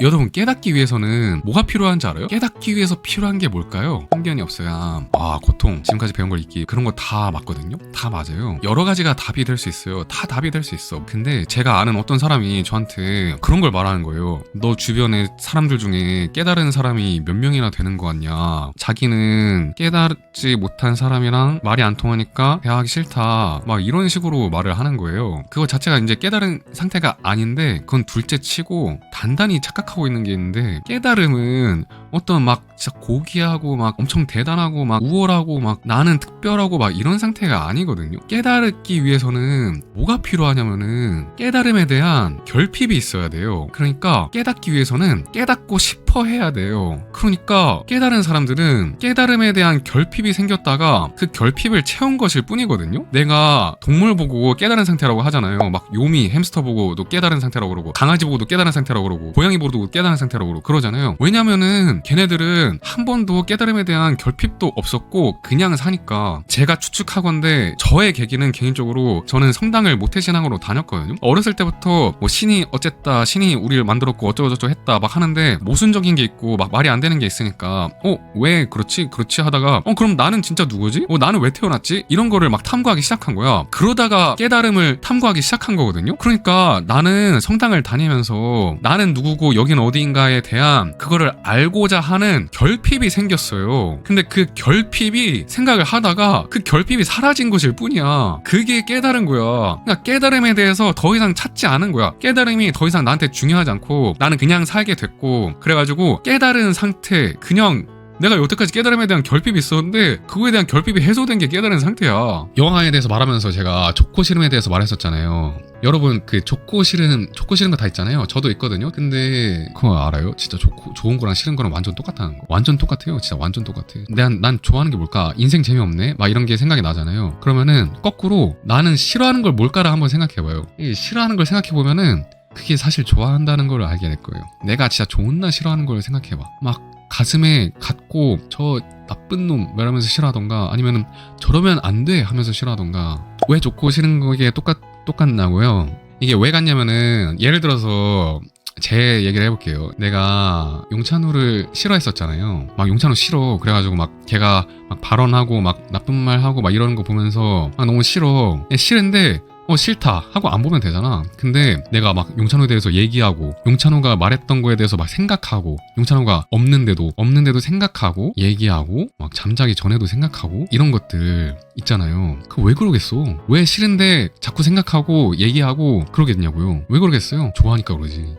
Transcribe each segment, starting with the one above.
여러분 깨닫기 위해서는 뭐가 필요한지 알아요? 깨닫기 위해서 필요한 게 뭘까요? 편견이 없어야 아 고통. 지금까지 배운 걸 잊기. 그런 거 다 맞거든요? 다 맞아요. 여러 가지가 답이 될 수 있어요. 다 답이 될 수 있어. 근데 제가 아는 어떤 사람이 저한테 그런 걸 말하는 거예요 너 주변에 사람들 중에 깨달은 사람이 몇 명이나 되는 거 같냐? 자기는 깨닫지 못한 사람이랑 말이 안 통하니까 대화하기 싫다. 막 이런 식으로 말을 하는 거예요. 그거 자체가 이제 깨달은 상태가 아닌데 그건 둘째 치고 단단히 착각 하고 있는 게 있는데 깨달음은 어떤 막 진짜 고귀하고 막 엄청 대단하고 막 우월하고 막 나는 특별하고 막 이런 상태가 아니거든요. 깨달기 위해서는 뭐가 필요하냐면은 깨달음에 대한 결핍이 있어야 돼요. 그러니까 깨닫기 위해서는 깨닫고 싶어 해야 돼요. 그러니까 깨달은 사람들은 깨달음에 대한 결핍이 생겼다가 그 결핍을 채운 것일 뿐이거든요. 내가 동물 보고 깨달은 상태라고 하잖아요. 막 요미, 햄스터 보고도 깨달은 상태라고 그러고 강아지 보고도 깨달은 상태라고 그러고 고양이 보고도 깨달은 상태라고 그러고 그러잖아요. 왜냐면은 걔네들은 한 번도 깨달음에 대한 결핍도 없었고 그냥 사니까 제가 추측하건데 저의 계기는 개인적으로 저는 성당을 모태신앙으로 다녔거든요. 어렸을 때부터 뭐 신이 어쨌다 신이 우리를 만들었고 어쩌고저쩌고 했다 막 하는데 모순적인 게 있고 막 말이 안 되는 게 있으니까 어 왜 그렇지 그렇지 하다가 어 그럼 나는 진짜 누구지? 어 나는 왜 태어났지? 이런 거를 막 탐구하기 시작한 거야. 그러다가 깨달음을 탐구하기 시작한 거거든요. 그러니까 나는 성당을 다니면서 나는 누구고 여긴 어디인가에 대한 그거를 알고 자 하는 결핍이 생겼어요. 근데 그 결핍이 생각을 하다가 그 결핍이 사라진 것일 뿐이야. 그게 깨달은 거야. 그러니까 깨달음에 대해서 더 이상 찾지 않은 거야. 깨달음이 더 이상 나한테 중요하지 않고 나는 그냥 살게 됐고 그래가지고 깨달은 상태 그냥 내가 여태까지 깨달음에 대한 결핍이 있었는데 그거에 대한 결핍이 해소된 게 깨달은 상태야. 영화에 대해서 말하면서 제가 좋고 싫음에 대해서 말했었잖아요. 여러분 그 좋고 싫은 좋고 싫은 거 다 있잖아요. 저도 있거든요. 근데 그거 알아요? 진짜 좋고 좋은 거랑 싫은 거랑 완전 똑같다는 거. 완전 똑같아요. 진짜 완전 똑같아. 난, 난 좋아하는 게 뭘까? 인생 재미없네? 막 이런 게 생각이 나잖아요. 그러면은 거꾸로 나는 싫어하는 걸 뭘까를 한번 생각해봐요. 이 싫어하는 걸 생각해보면은 그게 사실 좋아한다는 걸 알게 될 거예요. 내가 진짜 좋은 나 싫어하는 걸 생각해봐. 막 가슴에 갖고 저 나쁜 놈 말하면서 싫어하던가 아니면은 저러면 안 돼 하면서 싫어하던가 왜 좋고 싫은 거에 똑같 똑같나고요? 이게 왜 같냐면은 예를 들어서 제 얘기를 해볼게요. 내가 용찬우를 싫어했었잖아요. 막 용찬우 싫어. 그래가지고 막 걔가 막 발언하고 막 나쁜 말 하고 막 이러는 거 보면서 아 너무 싫어. 예, 싫은데 어 싫다. 하고 안 보면 되잖아. 근데 내가 막 용찬호에 대해서 얘기하고 용찬호가 말했던 거에 대해서 막 생각하고 용찬호가 없는데도 없는데도 생각하고 얘기하고 막 잠자기 전에도 생각하고 이런 것들 있잖아요. 그 왜 그러겠어? 왜 싫은데 자꾸 생각하고 얘기하고 그러겠냐고요. 왜 그러겠어요? 좋아하니까 그러지.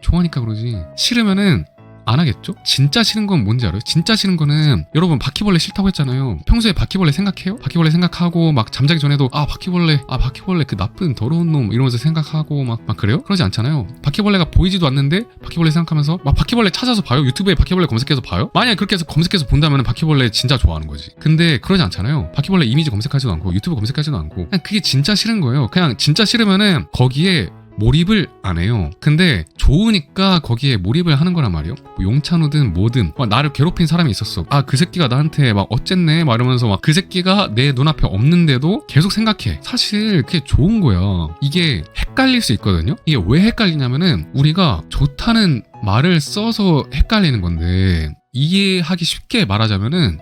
좋아하니까 그러지. 싫으면은 안 하겠죠? 진짜 싫은 건 뭔지 알아요? 진짜 싫은 거는 여러분 바퀴벌레 싫다고 했잖아요. 평소에 바퀴벌레 생각해요? 바퀴벌레 생각하고 막 잠자기 전에도 아 바퀴벌레 아 바퀴벌레 그 나쁜 더러운 놈 이러면서 생각하고 막, 막 그래요? 그러지 않잖아요. 바퀴벌레가 보이지도 않는데 바퀴벌레 생각하면서 막 바퀴벌레 찾아서 봐요. 유튜브에 바퀴벌레 검색해서 봐요. 만약에 그렇게 해서 검색해서 본다면 바퀴벌레 진짜 좋아하는 거지. 근데 그러지 않잖아요. 바퀴벌레 이미지 검색하지도 않고 유튜브 검색하지도 않고 그냥 그게 진짜 싫은 거예요. 그냥 진짜 싫으면은 거기에 몰입을 안 해요. 근데 좋으니까 거기에 몰입을 하는 거란 말이에요. 뭐 용찬우든 뭐든 막 나를 괴롭힌 사람이 있었어. 아 그 새끼가 나한테 막 어쨌네 막 이러면서 막 그 새끼가 내 눈앞에 없는데도 계속 생각해. 사실 그게 좋은 거야. 이게 헷갈릴 수 있거든요. 이게 왜 헷갈리냐면은 우리가 좋다는 말을 써서 헷갈리는 건데 이해하기 쉽게 말하자면은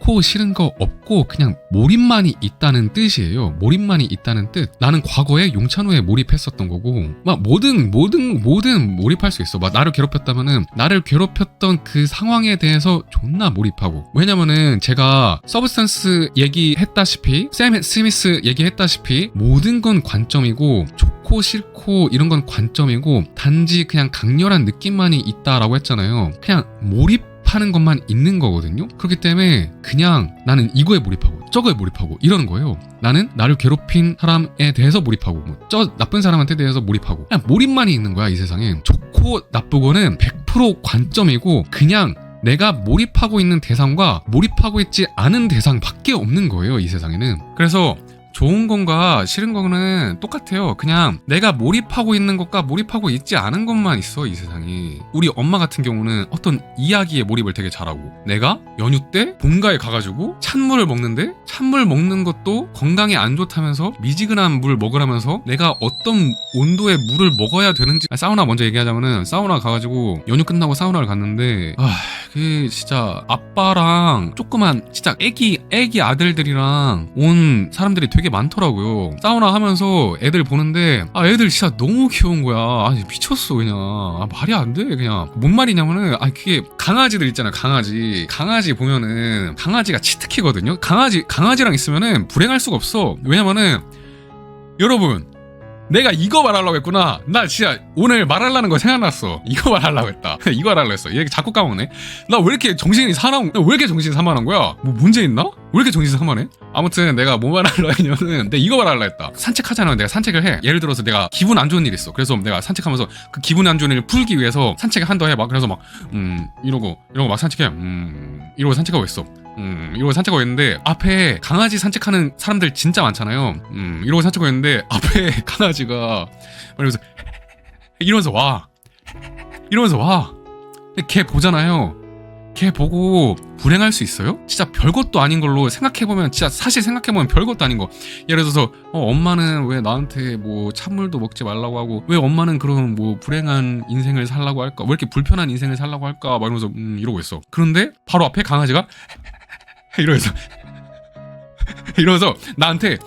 좋고 싫은 거 없고 그냥 몰입만이 있다는 뜻이에요. 몰입만이 있다는 뜻. 나는 과거에 용찬호에 몰입했었던 거고 막 뭐든 뭐든 뭐든 몰입할 수 있어. 막 나를 괴롭혔다면은 나를 괴롭혔던 그 상황에 대해서 존나 몰입하고. 왜냐면은 제가 서브스탄스 얘기했다시피 샘 스미스 얘기했다시피 모든 건 관점이고 좋고 싫고 이런 건 관점이고 단지 그냥 강렬한 느낌만이 있다라고 했잖아요. 그냥 몰입 하는 것만 있는 거거든요. 그렇기 때문에 그냥 나는 이거에 몰입하고 저거에 몰입하고 이러는 거예요. 나는 나를 괴롭힌 사람에 대해서 몰입하고 뭐 저 나쁜 사람한테 대해서 몰입하고 그냥 몰입만이 있는 거야 이 세상에. 좋고 나쁘고는 100% 관점이고 그냥 내가 몰입하고 있는 대상과 몰입하고 있지 않은 대상밖에 없는 거예요 이 세상에는. 그래서 좋은 건가 싫은 거는 똑같아요. 그냥 내가 몰입하고 있는 것과 몰입하고 있지 않은 것만 있어 이 세상이. 우리 엄마 같은 경우는 어떤 이야기에 몰입을 되게 잘하고 내가 연휴 때 본가에 가가지고 찬물을 먹는데 찬물 먹는 것도 건강에 안 좋다면서 미지근한 물 먹으라면서 내가 어떤 온도의 물을 먹어야 되는지 아, 사우나 먼저 얘기하자면은 사우나 가가지고 연휴 끝나고 사우나를 갔는데 아 그 진짜 아빠랑 조그만 진짜 애기 애기 아들들이랑 온 사람들이 되게 많더라고요. 사우나 하면서 애들 보는데 아 애들 진짜 너무 귀여운 거야. 아니 미쳤어 그냥. 아, 말이 안 돼 그냥. 뭔 말이냐면은 아 그게 강아지들 있잖아요 강아지. 강아지 보면은 강아지가 치트키거든요? 강아지 강아지랑 있으면은 불행할 수가 없어. 왜냐면은 여러분 내가 이거 말하려고 했구나. 나 진짜 오늘 말하려는 거 생각났어. 이거 말하려고 했다. 이거 말하려고 했어. 얘 자꾸 까먹네. 나 왜 이렇게 정신이 사나운, 나왜 이렇게 정신이 산만한 거야? 뭐 문제 있나? 왜 이렇게 정신이 산만해? 아무튼 내가 뭐 말하려고 했냐면은 내가 이거 말하려고 했다. 산책하잖아. 내가 산책을 해. 예를 들어서 내가 기분 안 좋은 일 있어. 그래서 내가 산책하면서 그 기분 안 좋은 일을 풀기 위해서 산책을 한다 해. 막 그래서 막, 음, 이러고, 이러고 막 산책해. 음, 이러고 산책하고 있어. 음, 이러고 산책하고 있는데 앞에 강아지 산책하는 사람들 진짜 많잖아요. 음, 이러고 산책하고 있는데 앞에 강아지가 이러면서 이러면서 와. 이러면서 와. 걔 보잖아요. 걔 보고 불행할 수 있어요? 진짜 별것도 아닌 걸로 생각해보면 진짜 사실 생각해보면 별것도 아닌 거 예를 들어서 어, 엄마는 왜 나한테 뭐 찬물도 먹지 말라고 하고 왜 엄마는 그런 뭐 불행한 인생을 살라고 할까 왜 이렇게 불편한 인생을 살라고 할까 막 이러면서 음, 이러고 있어 그런데 바로 앞에 강아지가 이러면서 이러면서 나한테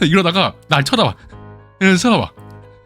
이러다가 날 쳐다봐. 이러면서 쳐다봐.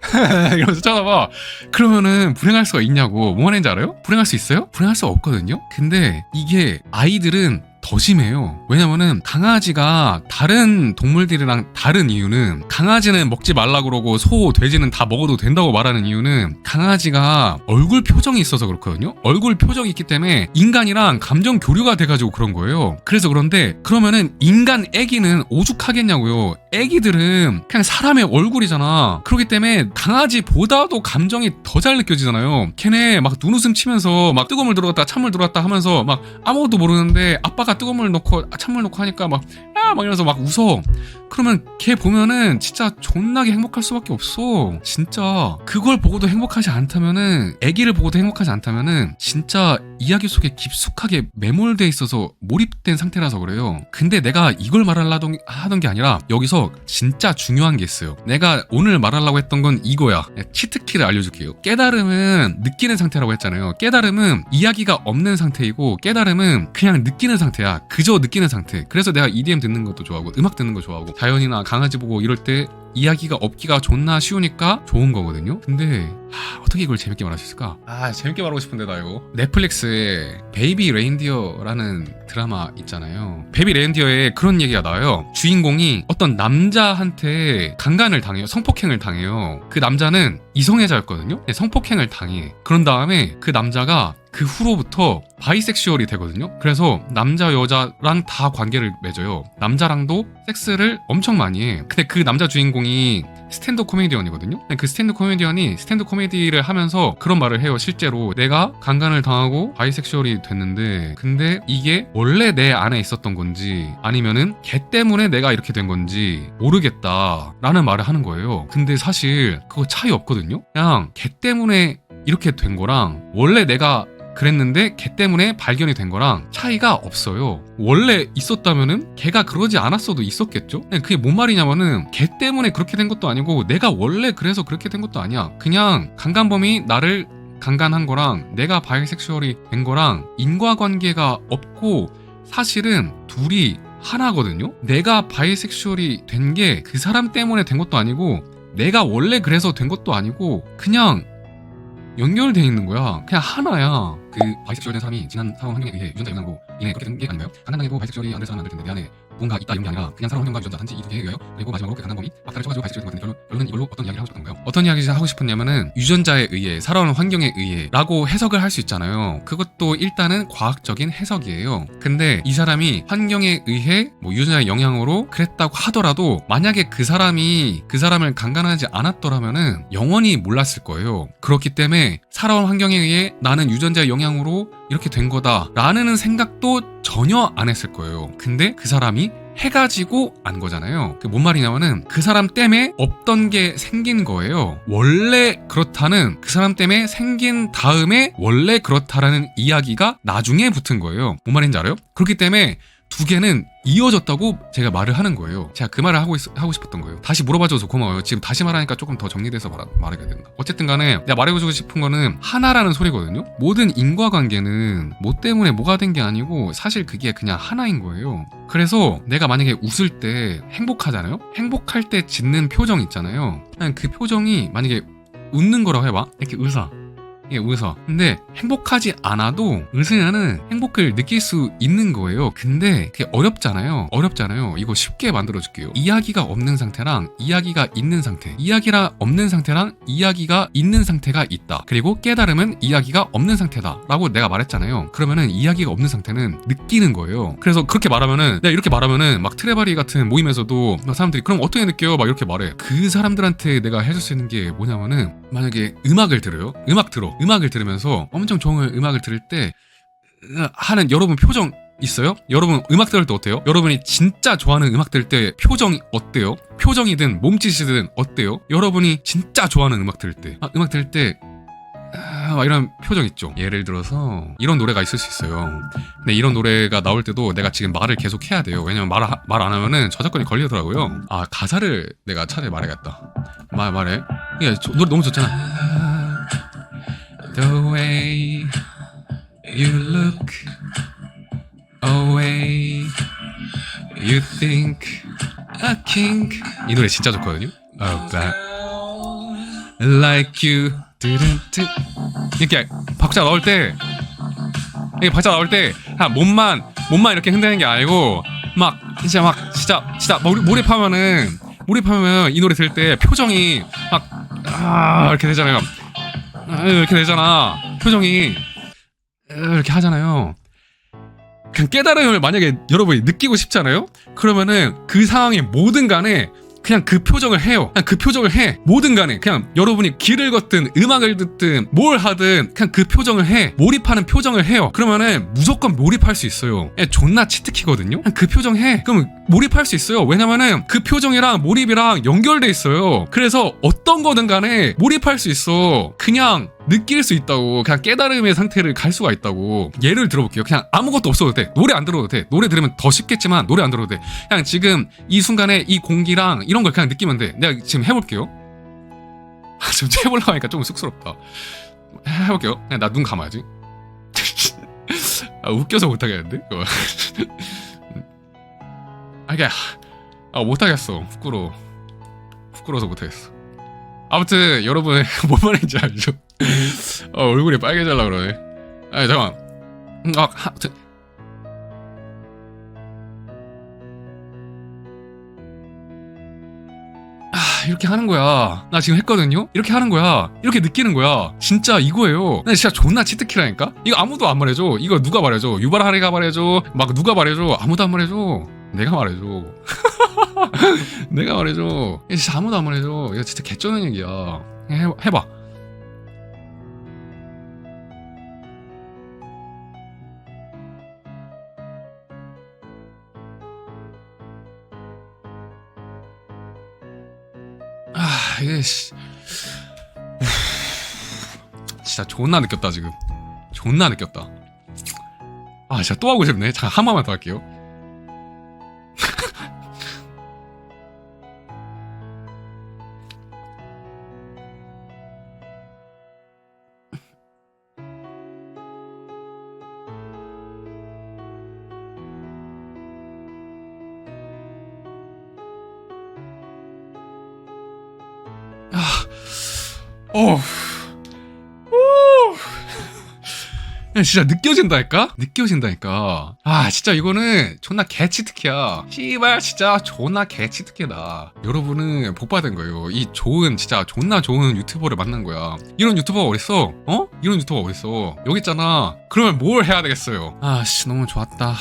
이러면서 쳐다봐. 그러면은 불행할 수가 있냐고. 뭐 하는지 알아요? 불행할 수 있어요? 불행할 수가 없거든요? 근데 이게 아이들은 더 심해요. 왜냐면은 강아지가 다른 동물들이랑 다른 이유는 강아지는 먹지 말라 그러고 소, 돼지는 다 먹어도 된다고 말하는 이유는 강아지가 얼굴 표정이 있어서 그렇거든요. 얼굴 표정이 있기 때문에 인간이랑 감정 교류가 돼가지고 그런 거예요. 그래서 그런데 그러면은 인간 애기는 오죽하겠냐고요. 애기들은 그냥 사람의 얼굴이잖아. 그렇기 때문에 강아지보다도 감정이 더 잘 느껴지잖아요. 걔네 막 눈웃음 치면서 막 뜨거운 물 들어갔다 찬물 들어갔다 하면서 막 아무것도 모르는데 아빠가 뜨거운 물 넣고 아, 찬물 넣고 하니까 막 아, 막 이러면서 막 웃어. 그러면 걔 보면은 진짜 존나게 행복할 수밖에 없어. 진짜 그걸 보고도 행복하지 않다면은 애기를 보고도 행복하지 않다면은 진짜 이야기 속에 깊숙하게 매몰돼 있어서 몰입된 상태라서 그래요. 근데 내가 이걸 말하려던 하던 게 아니라 여기서 진짜 중요한 게 있어요. 내가 오늘 말하려고 했던 건 이거야. 치트키를 알려줄게요. 깨달음은 느끼는 상태라고 했잖아요. 깨달음은 이야기가 없는 상태이고 깨달음은 그냥 느끼는 상태야. 그저 느끼는 상태. 그래서 내가 EDM 듣는 것도 좋아하고 음악 듣는 거 좋아하고 자연이나 강아지 보고 이럴 때 이야기가 없기가 존나 쉬우니까 좋은 거거든요. 근데 하, 어떻게 이걸 재밌게 말할 수 있을까? 아 재밌게 말하고 싶은데 나 이거 넷플릭스에 베이비 레인디어라는 드라마 있잖아요. 베이비 레인디어에 그런 얘기가 나와요. 주인공이 어떤 남자한테 강간을 당해요. 성폭행을 당해요. 그 남자는 이성애자였거든요. 네, 성폭행을 당해. 그런 다음에 그 남자가 그 후로부터 바이섹슈얼이 되거든요. 그래서 남자 여자랑 다 관계를 맺어요. 남자랑도 섹스를 엄청 많이 해. 근데 그 남자 주인공이 스탠드 코미디언이거든요. 근데 그 스탠드 코미디언이 스탠드 코미디를 하면서 그런 말을 해요. 실제로 내가 강간을 당하고 바이섹슈얼이 됐는데 근데 이게 원래 내 안에 있었던 건지 아니면은 걔 때문에 내가 이렇게 된 건지 모르겠다라는 말을 하는 거예요. 근데 사실 그거 차이 없거든요. 그냥 걔 때문에 이렇게 된 거랑 원래 내가 그랬는데 걔 때문에 발견이 된 거랑 차이가 없어요. 원래 있었다면은 걔가 그러지 않았어도 있었겠죠? 그게 뭔 말이냐면은 걔 때문에 그렇게 된 것도 아니고 내가 원래 그래서 그렇게 된 것도 아니야. 그냥 강간범이 나를 강간한 거랑 내가 바이섹슈얼이 된 거랑 인과관계가 없고 사실은 둘이 하나거든요? 내가 바이섹슈얼이 된 게 그 사람 때문에 된 것도 아니고 내가 원래 그래서 된 것도 아니고 그냥 연결돼 있는 거야. 그냥 하나야. 그 바이섹슈얼 된 사람이 지난 사원 환경에 의해 유전자 영향으로 인해 그렇게 된 게 아닌가요? 강간당해도 바이섹슈얼이 안 될 사람은 안 될 텐데 내 안에 뭔가 있다 이런 게 아니라 그냥 살아온 환경과 유전자 단지 이 두 개에 의하여 그리고 마지막으로 그 강간범이 막다를 쳐가지고 바이섹슈얼이 된것 같은데 결론, 결론은 이걸로 어떤 이야기를 하고 싶은 건가요? 어떤 이야기를 하고 싶었냐면은 유전자에 의해 살아온 환경에 의해 라고 해석을 할 수 있잖아요. 그것도 일단은 과학적인 해석이에요. 근데 이 사람이 환경에 의해 뭐 유전자의 영향으로 그랬다고 하더라도 만약에 그 사람이 그 사람을 강간하지 않았더라면은 영원히 몰랐을 거예요. 그렇기 때문에 살아온 환경에 의해 나는 유전자의 영향으로 이렇게 된 거다 라는 생각도 전혀 안 했을 거예요. 근데 그 사람이 해가지고 안 거잖아요. 그뭔 말이냐면은 그 사람 때문에 없던 게 생긴 거예요. 원래 그렇다는 그 사람 때문에 생긴 다음에 원래 그렇다라는 이야기가 나중에 붙은 거예요. 뭔 말인지 알아요? 그렇기 때문에 두 개는 이어졌다고 제가 말을 하는 거예요. 제가 그 말을 하고, 있- 하고 싶었던 거예요. 다시 물어봐줘서 고마워요. 지금 다시 말하니까 조금 더 정리돼서 말, 말하게 된다. 어쨌든 간에 내가 말해주고 싶은 거는 하나라는 소리거든요. 모든 인과관계는 뭐 때문에 뭐가 된 게 아니고 사실 그게 그냥 하나인 거예요. 그래서 내가 만약에 웃을 때 행복하잖아요? 행복할 때 짓는 표정 있잖아요. 그 표정이 만약에 웃는 거라고 해봐. 이렇게 웃어. 이게 웃어. 근데 행복하지 않아도 웃으면은 행복을 느낄 수 있는 거예요. 근데 그게 어렵잖아요. 어렵잖아요. 이거 쉽게 만들어 줄게요. 이야기가 없는 상태랑 이야기가 있는 상태. 이야기가 없는 상태랑 이야기가 있는 상태가 있다. 그리고 깨달음은 이야기가 없는 상태다. 라고 내가 말했잖아요. 그러면은 이야기가 없는 상태는 느끼는 거예요. 그래서 그렇게 말하면은 내가 이렇게 말하면은 막 트레바리 같은 모임에서도 막 사람들이 그럼 어떻게 느껴요? 막 이렇게 말해. 그 사람들한테 내가 해줄 수 있는 게 뭐냐면은 만약에 음악을 들어요. 음악 들어. 음악을 들으면서 엄청 좋은 음악을 들을 때 으, 하는 여러분 표정 있어요? 여러분 음악 들을 때 어때요? 여러분이 진짜 좋아하는 음악 들을 때 표정이 어때요? 표정이든 몸짓이든 어때요? 여러분이 진짜 좋아하는 음악 들을 때 아, 음악 들을 때 아, 막 이런 표정 있죠. 예를 들어서 이런 노래가 있을 수 있어요. 근데 이런 노래가 나올 때도 내가 지금 말을 계속 해야 돼요. 왜냐면 말 말 안 하면은 저작권이 걸리더라고요. 아 가사를 내가 차라리 말해야겠다. 말 말해. 이게 저- 노래 너무 좋잖아. The way you look away, you think a king. 이 노래 진짜 좋거든요. Oh, that like you. 뚜른뚜. 이렇게 박자 나올 때, 이게 박자 나올 때, 한 몸만 몸만 이렇게 흔드는 게 아니고 막 진짜 막 진짜 진짜 몰- 몰입하면은 몰입하면 이 노래 들을 때 표정이 막 아, 이렇게 되잖아요. 아, 이렇게 되잖아. 표정이 이렇게 하잖아요. 그냥 깨달음을 만약에 여러분이 느끼고 싶잖아요? 그러면은 그 상황의 모든 간에 그냥 그 표정을 해요. 그냥 그 표정을 해. 뭐든 간에 그냥 여러분이 길을 걷든 음악을 듣든 뭘 하든 그냥 그 표정을 해. 몰입하는 표정을 해요. 그러면은 무조건 몰입할 수 있어요. 예, 존나 치트키거든요. 그냥 그 표정 해. 그럼 몰입할 수 있어요. 왜냐면은 그 표정이랑 몰입이랑 연결돼 있어요. 그래서 어떤 거든 간에 몰입할 수 있어. 그냥 느낄 수 있다고. 그냥 깨달음의 상태를 갈 수가 있다고. 예를 들어볼게요. 그냥 아무것도 없어도 돼. 노래 안 들어도 돼. 노래 들으면 더 쉽겠지만 노래 안 들어도 돼. 그냥 지금 이 순간에 이 공기랑 이런 걸 그냥 느끼면 돼. 내가 지금 해볼게요. 아, 지금 해보려고 하니까 조금 쑥스럽다. 해- 해볼게요. 그냥 나 눈 감아야지. 아, 웃겨서 못하겠는데? 아, 이게, 아, 못하겠어. 부끄러워. 부끄러워서 못하겠어. 아무튼, 여러분, 뭔 말인지 알죠? 어, 얼굴이 빨개질라 그러네. 아, 잠깐만. 음, 아, 하, 저, 아, 이렇게 하는 거야. 나 지금 했거든요? 이렇게 하는 거야. 이렇게 느끼는 거야. 진짜 이거예요. 나 진짜 존나 치트키라니까? 이거 아무도 안 말해줘. 이거 누가 말해줘? 유발하리가 말해줘. 막 누가 말해줘. 아무도 안 말해줘. 내가 말해줘. 내가 말해줘. 이거 진짜 아무도 안 말해줘. 이거 진짜 개쩌는 얘기야. 해, 해봐. 아, 이게 씨. 진짜 존나 느꼈다 지금. 존나 느꼈다. 아, 진짜 또 하고 싶네. 잠깐 한 번만 더 할게요. 진짜 느껴진다니까? 느껴진다니까. 아, 진짜 이거는 존나 개치특기야. 씨발, 진짜 존나 개치특기다. 여러분은 복 받은 거예요. 이 좋은, 진짜 존나 좋은 유튜버를 만난 거야. 이런 유튜버가 어딨어? 어? 이런 유튜버가 어딨어? 여기 있잖아. 그러면 뭘 해야 되겠어요? 아, 씨, 너무 좋았다.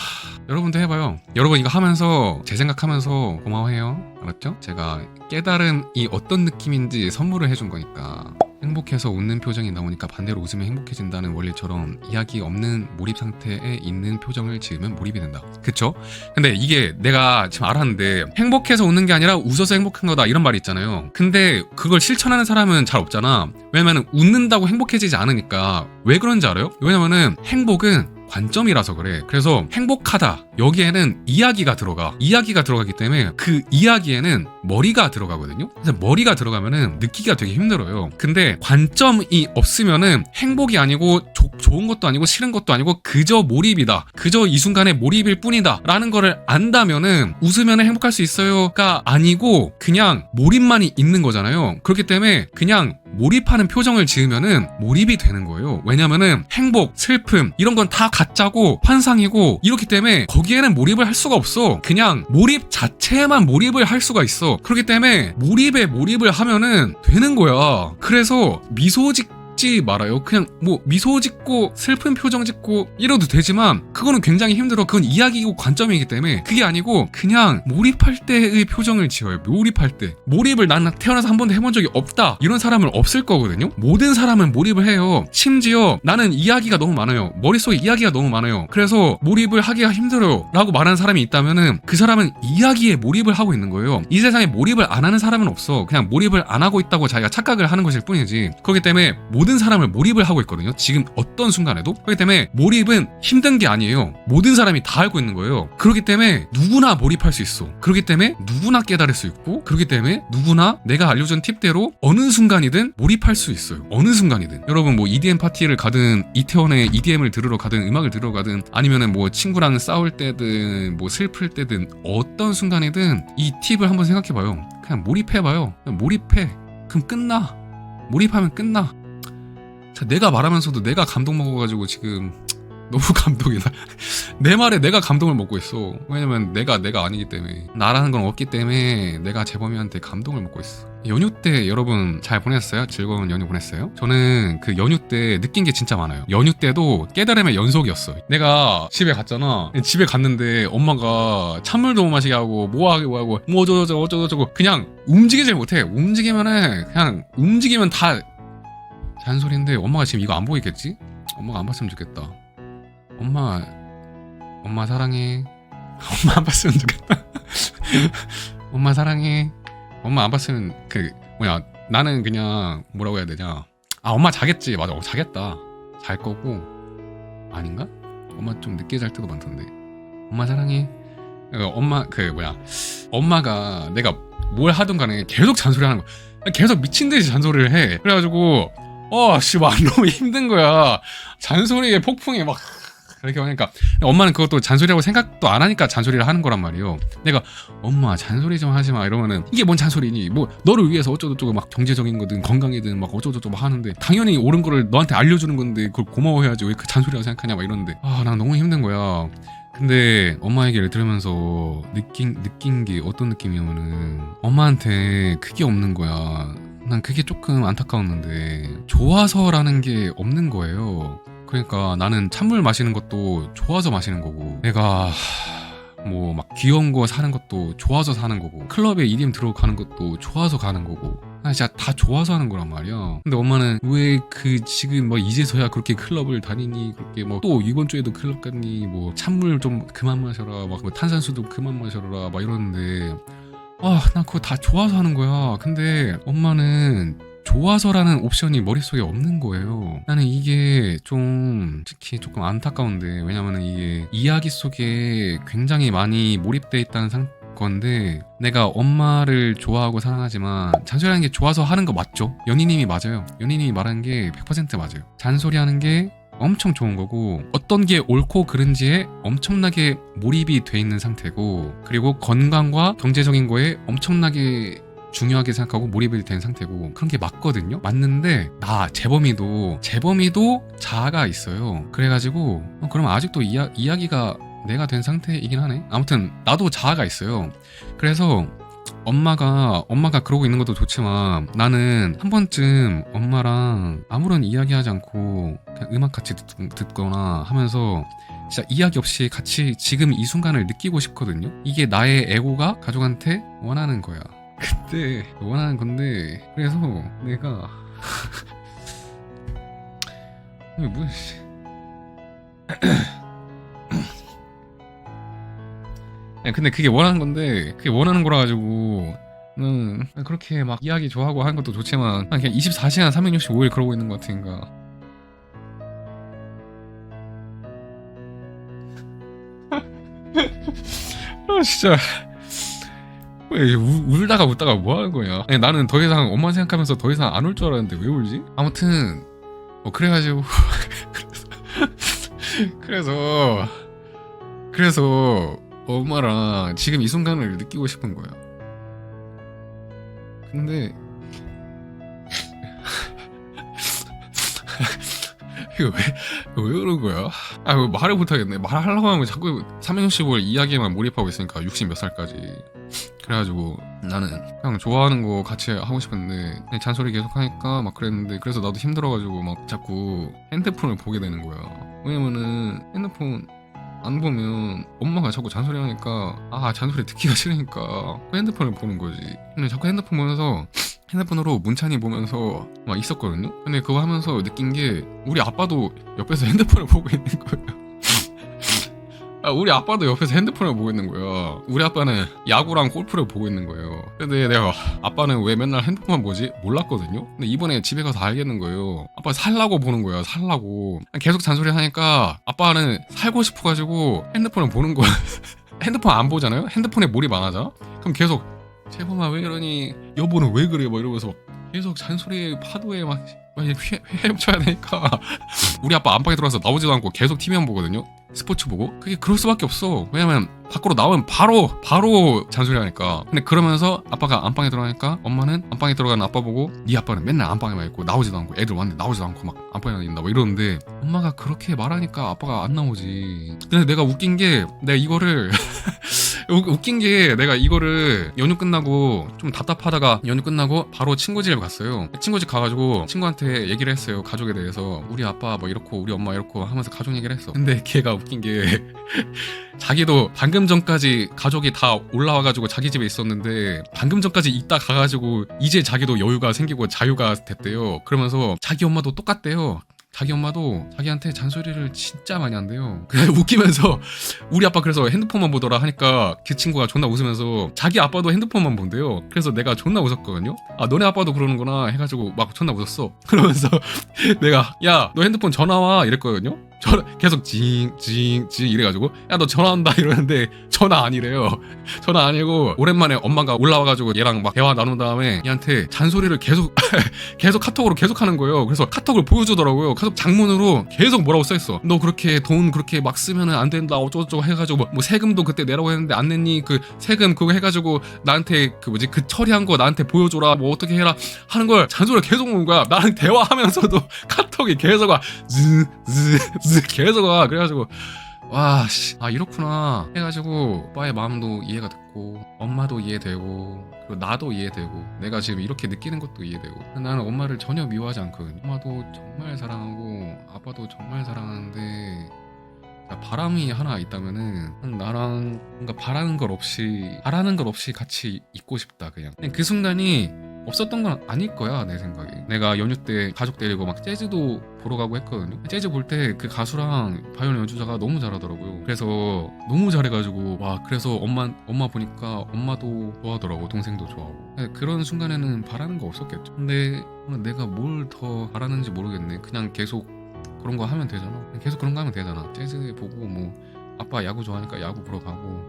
여러분도 해봐요. 여러분 이거 하면서 제 생각하면서 고마워해요. 알았죠? 제가 깨달음이 어떤 느낌인지 선물을 해준 거니까 행복해서 웃는 표정이 나오니까 반대로 웃으면 행복해진다는 원리처럼 이야기 없는 몰입 상태에 있는 표정을 지으면 몰입이 된다. 그쵸? 근데 이게 내가 지금 알았는데 행복해서 웃는 게 아니라 웃어서 행복한 거다 이런 말이 있잖아요. 근데 그걸 실천하는 사람은 잘 없잖아. 왜냐면 웃는다고 행복해지지 않으니까. 왜 그런지 알아요? 왜냐면은 행복은 관점이라서 그래. 그래서 행복하다. 여기에는 이야기가 들어가. 이야기가 들어가기 때문에 그 이야기에는 머리가 들어가거든요. 그래서 머리가 들어가면은 느끼기가 되게 힘들어요. 근데 관점이 없으면은 행복이 아니고 조- 좋은 것도 아니고 싫은 것도 아니고 그저 몰입이다. 그저 이 순간에 몰입일 뿐이다. 라는 거를 안다면은 웃으면 행복할 수 있어요가 아니고 그냥 몰입만이 있는 거잖아요. 그렇기 때문에 그냥 몰입하는 표정을 지으면은 몰입이 되는 거예요. 왜냐면은 행복, 슬픔 이런 건 다 가짜고 환상이고 이렇기 때문에 거기에는 몰입을 할 수가 없어. 그냥 몰입 자체에만 몰입을 할 수가 있어. 그렇기 때문에 몰입에 몰입을 하면은 되는 거야. 그래서 미소 짓 지 말아요. 그냥 뭐 미소 짓고 슬픈 표정 짓고 이러도 되지만 그거는 굉장히 힘들어. 그건 이야기고 관점이기 때문에 그게 아니고 그냥 몰입할 때의 표정을 지어요. 몰입할 때. 몰입을 나는 태어나서 한 번도 해본 적이 없다. 이런 사람은 없을 거거든요. 모든 사람은 몰입을 해요. 심지어 나는 이야기가 너무 많아요. 머릿속에 이야기가 너무 많아요. 그래서 몰입을 하기가 힘들어요. 라고 말하는 사람이 있다면은 그 사람은 이야기에 몰입을 하고 있는 거예요. 이 세상에 몰입을 안 하는 사람은 없어. 그냥 몰입을 안 하고 있다고 자기가 착각을 하는 것일 뿐이지. 그렇기 때문에 모든 사람을 몰입을 하고 있거든요. 지금 어떤 순간에도. 그렇기 때문에 몰입은 힘든 게 아니에요. 모든 사람이 다 알고 있는 거예요. 그렇기 때문에 누구나 몰입할 수 있어. 그렇기 때문에 누구나 깨달을 수 있고 그렇기 때문에 누구나 내가 알려준 팁대로 어느 순간이든 몰입할 수 있어요. 어느 순간이든. 여러분 뭐 EDM 파티를 가든 이태원에 EDM을 들으러 가든 음악을 들으러 가든 아니면은 뭐 친구랑 싸울 때든 뭐 슬플 때든 어떤 순간이든 이 팁을 한번 생각해 봐요. 그냥 몰입해 봐요. 그냥 몰입해. 그럼 끝나. 몰입하면 끝나. 자, 내가 말하면서도 내가 감동 먹어가지고 지금 너무 감동이다. 내 말에 내가 감동을 먹고 있어. 왜냐면 내가 내가 아니기 때문에 나라는 건 없기 때문에 내가 재범이한테 감동을 먹고 있어. 연휴 때 여러분 잘 보냈어요? 즐거운 연휴 보냈어요? 저는 그 연휴 때 느낀 게 진짜 많아요. 연휴 때도 깨달음의 연속이었어. 내가 집에 갔잖아. 집에 갔는데 엄마가 찬물도 못 마시게 하고 뭐하고 뭐하고 뭐 어쩌고저쩌고 어쩌고저쩌고 그냥 움직이질 못해. 움직이면은 그냥 움직이면 다 잔소리인데 엄마가 지금 이거 안 보이겠지? 엄마가 안 봤으면 좋겠다. 엄마 엄마 사랑해. 엄마 안 봤으면 좋겠다. 엄마 사랑해. 엄마 안 봤으면 그 뭐야 나는 그냥 뭐라고 해야 되냐. 아 엄마 자겠지 맞아 어, 자겠다. 잘 거고 아닌가? 엄마 좀 늦게 잘 때도 많던데. 엄마 사랑해. 그 엄마 그 뭐야 엄마가 내가 뭘 하든 간에 계속 잔소리하는 거야. 계속 미친 듯이 잔소리를 해. 그래가지고 어, 씨, 막 너무 힘든 거야. 잔소리에 폭풍이 막 이렇게 하니까 엄마는 그것도 잔소리라고 생각도 안 하니까 잔소리를 하는 거란 말이에요. 내가 엄마 잔소리 좀 하지 마 이러면은 이게 뭔 잔소리니? 뭐 너를 위해서 어쩌고저쩌고 막 경제적인 거든 건강이든 막 어쩌고저쩌고 막 하는데 당연히 옳은 거를 너한테 알려주는 건데 그걸 고마워해야지 왜 그 잔소리라고 생각하냐 막 이러는데 아, 난 너무 힘든 거야. 근데 엄마 얘기를 들으면서 느낀 느낀 게 어떤 느낌이냐면은 엄마한테 그게 없는 거야. 난 그게 조금 안타까웠는데 좋아서라는 게 없는 거예요. 그러니까 나는 찬물 마시는 것도 좋아서 마시는 거고 내가 뭐 막 귀여운 거 사는 것도 좋아서 사는 거고 클럽에 EDM 들어가는 것도 좋아서 가는 거고 나 진짜 다 좋아서 하는 거란 말이야. 근데 엄마는 왜 그 지금 뭐 이제서야 그렇게 클럽을 다니니 그렇게 뭐 또 이번 주에도 클럽 갔니 뭐 찬물 좀 그만 마셔라 막 뭐 탄산수도 그만 마셔라 막 이러는데 아, 난 그거 다 좋아서 하는 거야. 근데 엄마는 좋아서라는 옵션이 머릿속에 없는 거예요. 나는 이게 좀 특히 조금 안타까운데 왜냐면은 이게 이야기 속에 굉장히 많이 몰입돼 있다는 상 건데 내가 엄마를 좋아하고 사랑하지만 잔소리하는 게 좋아서 하는 거 맞죠? 연희님이 맞아요. 연희님이 말하는 게100% 맞아요. 잔소리하는 게 엄청 좋은 거고 어떤 게 옳고 그른지에 엄청나게 몰입이 돼 있는 상태고 그리고 건강과 경제적인 거에 엄청나게 중요하게 생각하고 몰입이 된 상태고 그런 게 맞거든요. 맞는데 나 재범이도 재범이도 자아가 있어요. 그래가지고 어, 그럼 아직도 이야, 이야기가 내가 된 상태이긴 하네. 아무튼 나도 자아가 있어요. 그래서 엄마가 엄마가 그러고 있는 것도 좋지만 나는 한 번쯤 엄마랑 아무런 이야기하지 않고 그냥 음악 같이 듣, 듣거나 하면서 진짜 이야기 없이 같이 지금 이 순간을 느끼고 싶거든요. 이게 나의 에고가 가족한테 원하는 거야. 그때 원하는 건데 그래서 내가 뭐 근데 그게 원하는 건데 그게 원하는 거라 가지고 는 그렇게 막 이야기 좋아하고 하는 것도 좋지만 그냥 24시간 365일 그러고 있는 것 같으니까. 아 진짜. 왜 우, 울다가 웃다가 뭐 하는 거야? 아니, 나는 더 이상 엄마 생각하면서 더 이상 안 울 줄 알았는데 왜 울지? 아무튼 뭐 그래가지고. 그래서 그래서 엄마랑 지금 이 순간을 느끼고 싶은 거야 근데 이거 왜, 왜 그런 거야? 아, 왜 말을 못하겠네. 말하려고 하면 자꾸 365일 이야기에만 몰입하고 있으니까 60 몇 살까지. 그래가지고 나는 그냥 좋아하는 거 같이 하고 그냥 잔소리 계속 하니까 막 그랬는데 그래서 나도 힘들어가지고 막 자꾸 핸드폰을 보게 되는 거야. 왜냐면은 핸드폰 안 보면 엄마가 자꾸 잔소리 하니까 아 잔소리 듣기가 싫으니까 핸드폰을 보는 거지. 근데 자꾸 핸드폰 보면서 핸드폰으로 문찬이 보면서 막 있었거든요. 근데 그거 하면서 느낀 게 우리 아빠도 옆에서 핸드폰을 보고 있는 거예요. 아, 우리 아빠도 옆에서 핸드폰을 보고 있는 거야. 우리 아빠는 야구랑 골프를 보고 있는 거예요. 근데 내가 아빠는 왜 맨날 핸드폰만 보지? 몰랐거든요. 근데 이번에 집에 가서 알겠는 거예요. 아빠 살라고 보는 거야. 살라고. 계속 잔소리 하니까 아빠는 살고 싶어가지고 핸드폰을 보는 거야. 핸드폰 안 보잖아요? 핸드폰에 안 하잖아? 그럼 계속 재범아 왜 이러니? 여보는 왜 그래? 막 이러면서 막 계속 잔소리 파도에 막, 막 휘- 헤엄쳐야 되니까 우리 아빠 안방에 들어와서 나오지도 않고 계속 TV만 보거든요. 스포츠 보고 그게 그럴 수밖에 없어. 왜냐면 밖으로 나오면 바로 바로 잔소리 하니까. 근데 그러면서 아빠가 안방에 들어가니까 엄마는 안방에 들어가는 아빠 보고 네 아빠는 맨날 안방에만 있고 나오지도 않고 애들 왔는데 나오지도 않고 막 안방에만 있나 뭐 이러는데 엄마가 그렇게 말하니까 아빠가 안 나오지. 근데 내가 웃긴 게 내가 이거를 웃- 웃긴 게 내가 이거를 연휴 끝나고 좀 답답하다가 연휴 끝나고 바로 친구 집에 갔어요. 친구 집 가가지고 친구한테 얘기를 했어요. 가족에 대해서 우리 아빠 뭐 이렇고 우리 엄마 이렇고 하면서 가족 얘기를 했어. 근데 걔가 웃긴 게 자기도 방금 전까지 가족이 다 올라와가지고 자기 집에 있었는데 방금 전까지 있다 가가지고 이제 자기도 여유가 생기고 자유가 됐대요. 그러면서 자기 엄마도 똑같대요. 자기 엄마도 자기한테 잔소리를 진짜 많이 한대요. 그래 웃기면서 우리 아빠 그래서 핸드폰만 보더라 하니까 그 친구가 존나 웃으면서 자기 아빠도 핸드폰만 본대요. 그래서 내가 존나 웃었거든요. 아 너네 아빠도 그러는구나 해가지고 막 존나 웃었어. 그러면서 내가 야 너 핸드폰 전화 와 이랬거든요. 전화 계속 징징징 이래가지고 야 너 전화 온다 이러는데 전화 아니래요. 전화 아니고 오랜만에 엄마가 올라와가지고 얘랑 막 대화 나눈 다음에 얘한테 잔소리를 계속 계속 카톡으로 계속 하는 거예요. 그래서 카톡을 보여주더라고요. 카톡 장문으로 계속 뭐라고 써있어. 너 그렇게 돈 그렇게 막 쓰면은 안 된다 어쩌고저쩌고 해가지고 뭐, 뭐 세금도 그때 내라고 했는데 안 냈니? 그 세금 그거 해가지고 나한테 그 뭐지 그 처리한 거 나한테 보여줘라 뭐 어떻게 해라 하는 걸 잔소리를 계속 거야. 나랑 대화하면서도 카톡이 계속 와 즈즈즈 계속 와. 그래가지고 와, 씨, 아, 이렇구나. 해가지고, 오빠의 마음도 이해가 됐고, 엄마도 이해되고, 그리고 나도 이해되고, 내가 지금 이렇게 느끼는 것도 이해되고. 나는 엄마를 전혀 미워하지 않거든. 엄마도 정말 사랑하고, 아빠도 정말 사랑하는데, 자, 바람이 하나 있다면은, 나랑 뭔가 바라는 걸 없이, 바라는 걸 없이 같이 있고 싶다, 그냥. 그 순간이, 없었던 건 아닐 거야 내 생각에. 내가 연휴 때 가족 데리고 막 재즈도 보러 가고 했거든요. 재즈 볼 때 그 가수랑 바이올린 연주자가 너무 잘하더라고요. 그래서 너무 잘해가지고 와 그래서 엄마 엄마 보니까 엄마도 좋아하더라고 동생도 좋아하고. 근데 그런 순간에는 바라는 거 없었겠죠. 근데 내가 뭘 더 바라는지 모르겠네. 그냥 계속 그런 거 하면 되잖아 계속 그런 거 하면 되잖아 재즈 보고 뭐 아빠 야구 좋아하니까 야구 보러 가고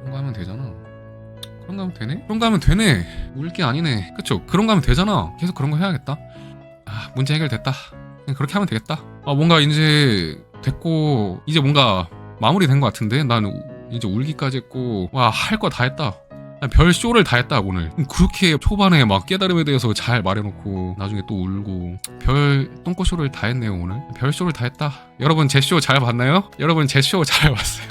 그런 거 하면 되잖아 그런 거 하면 되네? 그런 거 하면 되네. 울 게 아니네. 그쵸? 그런 거 하면 되잖아. 계속 그런 거 해야겠다. 아, 문제 해결됐다. 그냥 그렇게 하면 되겠다. 아, 뭔가 이제 됐고, 이제 뭔가 마무리된 것 같은데? 난 우- 이제 울기까지 했고, 와, 할 거 다 했다. 난별 쇼를 다 했다, 오늘. 그렇게 초반에 막 깨달음에 대해서 잘 말해놓고, 나중에 또 울고, 별 똥꼬 쇼를 다 했네요, 오늘. 별 쇼를 다 했다. 여러분, 제 쇼 잘 봤나요? 여러분, 제 쇼 잘 봤어요.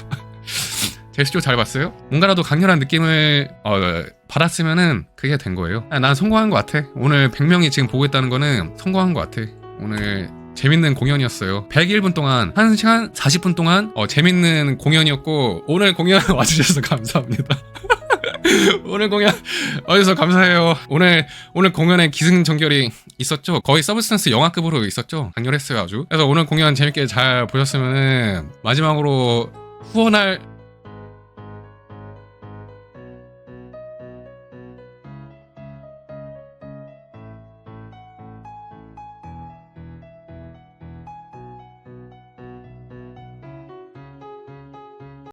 제스처 잘 봤어요? 뭔가라도 강렬한 느낌을 어, 받았으면은 그게 된 거예요. 아, 난 성공한 것 같아. 오늘 100명이 지금 보고 있다는 거는 성공한 것 같아. 오늘 재밌는 공연이었어요. 101분 동안 1시간 40분 동안 어, 재밌는 공연이었고 오늘 공연 와주셔서 감사합니다. 오늘 공연 어디서 감사해요. 오늘 오늘 공연에 기승전결이 있었죠. 거의 서브스턴스 영화급으로 있었죠. 강렬했어요 아주. 그래서 오늘 공연 재밌게 잘 보셨으면 마지막으로 후원할